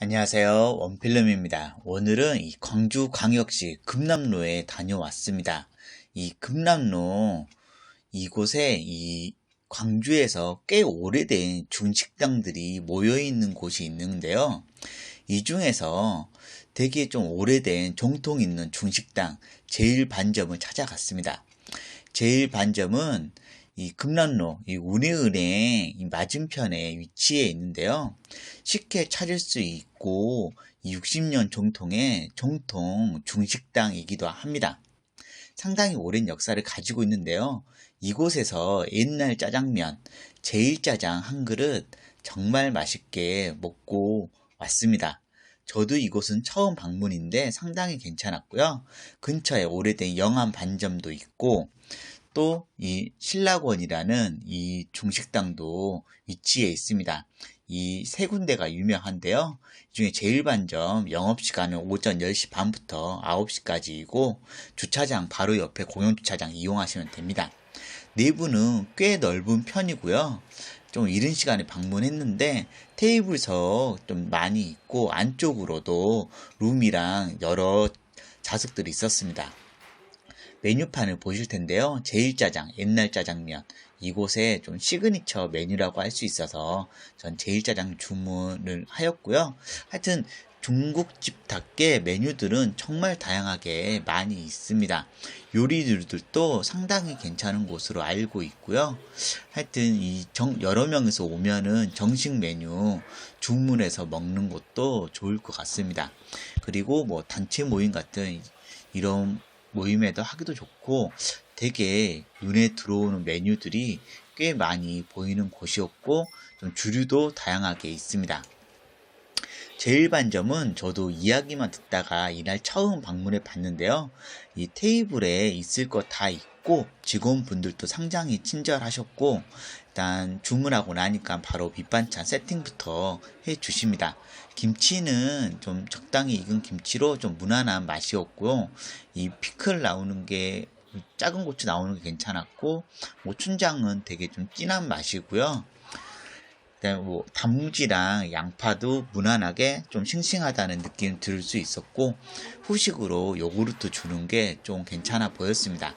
안녕하세요. 원필름입니다. 오늘은 이 광주광역시 금남로에 다녀왔습니다. 이 금남로 이곳에 이 광주에서 꽤 오래된 중식당들이 모여 있는 곳이 있는데요. 이 중에서 되게 좀 오래된 정통 있는 중식당 제일 반점을 찾아갔습니다. 제일 반점은 이 금남로, 이 운해은행 이 맞은편에 위치해 있는데요. 쉽게 찾을 수 있고 60년 정통의 정통 중식당이기도 합니다. 상당히 오랜 역사를 가지고 있는데요. 이곳에서 옛날 짜장면, 제일짜장 한 그릇 정말 맛있게 먹고 왔습니다. 저도 이곳은 처음 방문인데 상당히 괜찮았고요. 근처에 오래된 영암 반점도 있고 또 이 신라권이라는 이 중식당도 위치해 있습니다. 이 세 군데가 유명한데요. 이 중에 제일 반점 영업시간은 오전 10시 반부터 9시까지이고 주차장 바로 옆에 공용주차장 이용하시면 됩니다. 내부는 꽤 넓은 편이고요. 좀 이른 시간에 방문했는데 테이블석 좀 많이 있고 안쪽으로도 룸이랑 여러 좌석들이 있었습니다. 메뉴판을 보실 텐데요. 제일짜장, 옛날 짜장면. 이곳에 좀 시그니처 메뉴라고 할 수 있어서 전 제일짜장 주문을 하였고요. 하여튼 중국집답게 메뉴들은 정말 다양하게 많이 있습니다. 요리들도 상당히 괜찮은 곳으로 알고 있고요. 하여튼 이 정, 여러 명에서 오면은 정식 메뉴 주문해서 먹는 것도 좋을 것 같습니다. 그리고 뭐 단체 모임 같은 이런 모임에도 하기도 좋고 되게 눈에 들어오는 메뉴들이 꽤 많이 보이는 곳이었고 좀 주류도 다양하게 있습니다. 제일 반점은 저도 이야기만 듣다가 이날 처음 방문해 봤는데요. 이 테이블에 있을 것 다 있고 직원분들도 상당히 친절하셨고 일단 주문하고 나니까 바로 밑반찬 세팅부터 해 주십니다. 김치는 좀 적당히 익은 김치로 좀 무난한 맛이었고요. 이 피클 나오는 게 작은 고추 나오는 게 괜찮았고 뭐 춘장은 되게 좀 진한 맛이고요. 그다음에 뭐 단무지랑 양파도 무난하게 좀 싱싱하다는 느낌 들을 수 있었고 후식으로 요구르트 주는 게 좀 괜찮아 보였습니다.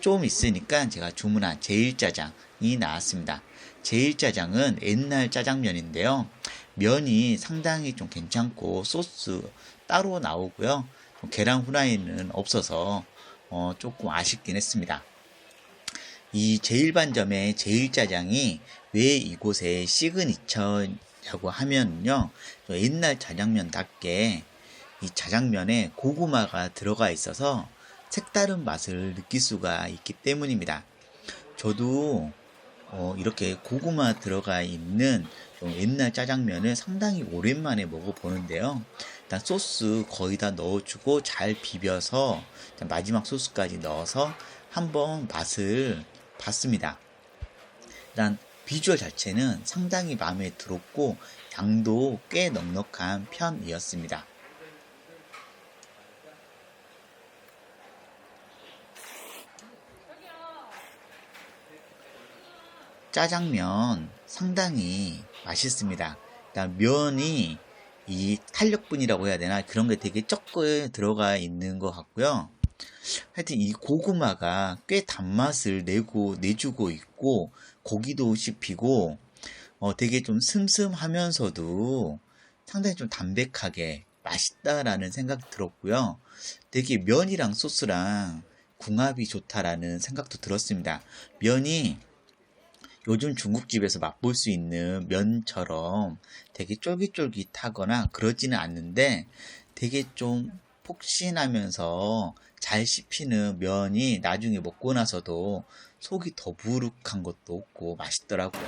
좀 있으니까 제가 주문한 제일짜장이 나왔습니다. 제일짜장은 옛날 짜장면인데요. 면이 상당히 좀 괜찮고 소스 따로 나오고요. 계란 후라이는 없어서 어, 조금 아쉽긴 했습니다. 이 제일반점의 제일짜장이 왜 이곳의 시그니처라고 하면요. 옛날 짜장면답게 이 짜장면에 고구마가 들어가 있어서 색다른 맛을 느낄 수가 있기 때문입니다. 저도 어, 이렇게 고구마 들어가 있는 좀 옛날 짜장면을 상당히 오랜만에 먹어보는데요. 일단 소스 거의 다 넣어주고 잘 비벼서 마지막 소스까지 넣어서 한번 맛을 봤습니다. 일단 비주얼 자체는 상당히 마음에 들었고 양도 꽤 넉넉한 편이었습니다. 짜장면 상당히 맛있습니다. 일단 면이 이 탄력분이라고 해야 되나 그런 게 되게 적게 들어가 있는 것 같고요. 하여튼 이 고구마가 꽤 단맛을 내고 내주고 있고 고기도 씹히고 어 되게 좀 슴슴하면서도 상당히 좀 담백하게 맛있다라는 생각이 들었고요. 되게 면이랑 소스랑 궁합이 좋다라는 생각도 들었습니다. 면이 요즘 중국집에서 맛볼 수 있는 면처럼 되게 쫄깃쫄깃하거나 그러지는 않는데 되게 좀 폭신하면서 잘 씹히는 면이 나중에 먹고 나서도 속이 더부룩한 것도 없고 맛있더라고요.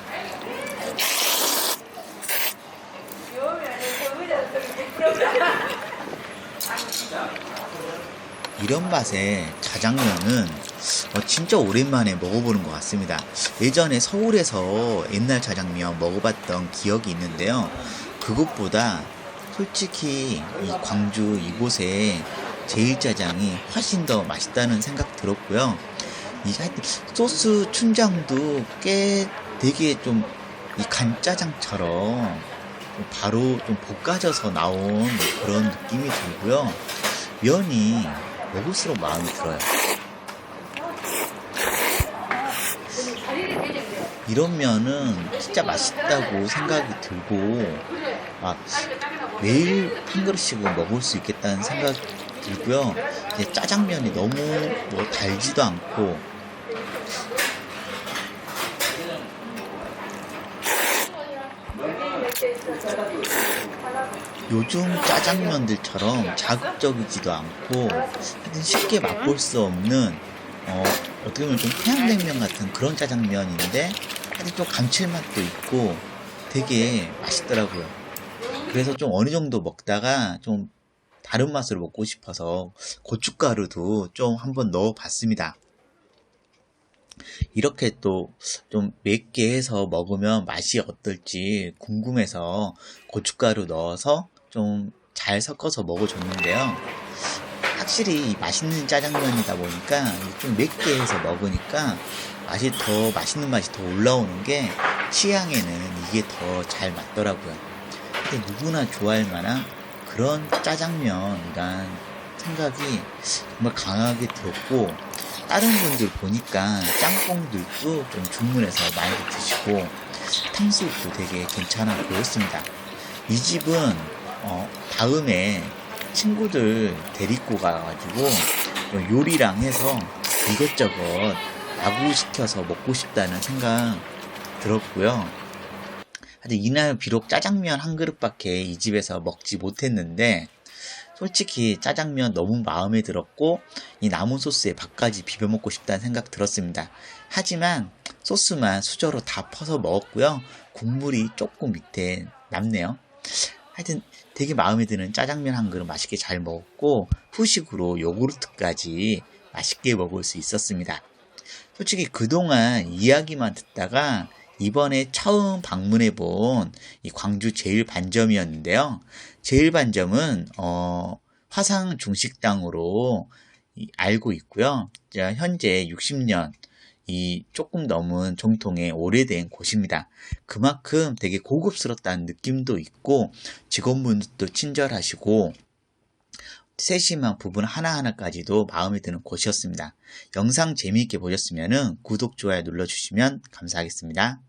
이런 맛의 자장면은 어, 진짜 오랜만에 먹어보는 것 같습니다. 예전에 서울에서 옛날 자장면 먹어봤던 기억이 있는데요. 그것보다 솔직히 이 광주 이곳에 제일짜장이 훨씬 더 맛있다는 생각 들었고요. 이 하여튼 소스 춘장도 꽤 되게 좀 이 간짜장처럼 좀 바로 좀 볶아져서 나온 그런 느낌이 들고요. 면이 먹을수록 마음에 들어요. 이런 면은 진짜 맛있다고 생각이 들고 아, 매일 한 그릇씩은 먹을 수 있겠다는 생각이 들고요. 짜장면이 너무 뭐 달지도 않고 요즘 짜장면들처럼 자극적이지도 않고 쉽게 맛볼 수 없는 어, 어떻게 보면 좀 태양냉면 같은 그런 짜장면인데 하여튼 좀 감칠맛도 있고 되게 맛있더라고요. 그래서 좀 어느 정도 먹다가 좀 다른 맛으로 먹고 싶어서 고춧가루도 좀 한번 넣어 봤습니다. 이렇게 또 좀 맵게 해서 먹으면 맛이 어떨지 궁금해서 고춧가루 넣어서 좀 잘 섞어서 먹어줬는데요. 확실히 맛있는 짜장면이다 보니까 좀 맵게 해서 먹으니까 맛이 더 맛있는 맛이 더 올라오는 게 취향에는 이게 더 잘 맞더라고요. 근데 누구나 좋아할 만한 그런 짜장면이란 생각이 정말 강하게 들었고 다른 분들 보니까 짬뽕들도 좀 주문해서 많이 드시고 탕수육도 되게 괜찮아 보였습니다. 이 집은 어, 다음에 친구들 데리고 가가지고 요리랑 해서 이것저것 야구시켜서 먹고 싶다는 생각 들었고요. 하여튼 이날 비록 짜장면 한 그릇밖에 이 집에서 먹지 못했는데 솔직히 짜장면 너무 마음에 들었고 이 남은 소스에 밥까지 비벼 먹고 싶다는 생각 들었습니다. 하지만 소스만 수저로 다 퍼서 먹었고요. 국물이 조금 밑에 남네요. 하여튼 되게 마음에 드는 짜장면 한 그릇 맛있게 잘 먹었고 후식으로 요구르트까지 맛있게 먹을 수 있었습니다. 솔직히 그동안 이야기만 듣다가 이번에 처음 방문해 본 이 광주 제일 반점이었는데요. 제일 반점은 어, 화상 중식당으로 이- 알고 있고요. 자, 현재 60년 이 조금 넘은 정통의 오래된 곳입니다. 그만큼 되게 고급스럽다는 느낌도 있고 직원분들도 친절하시고 세심한 부분 하나하나까지도 마음에 드는 곳이었습니다. 영상 재미있게 보셨으면 구독, 좋아요 눌러주시면 감사하겠습니다.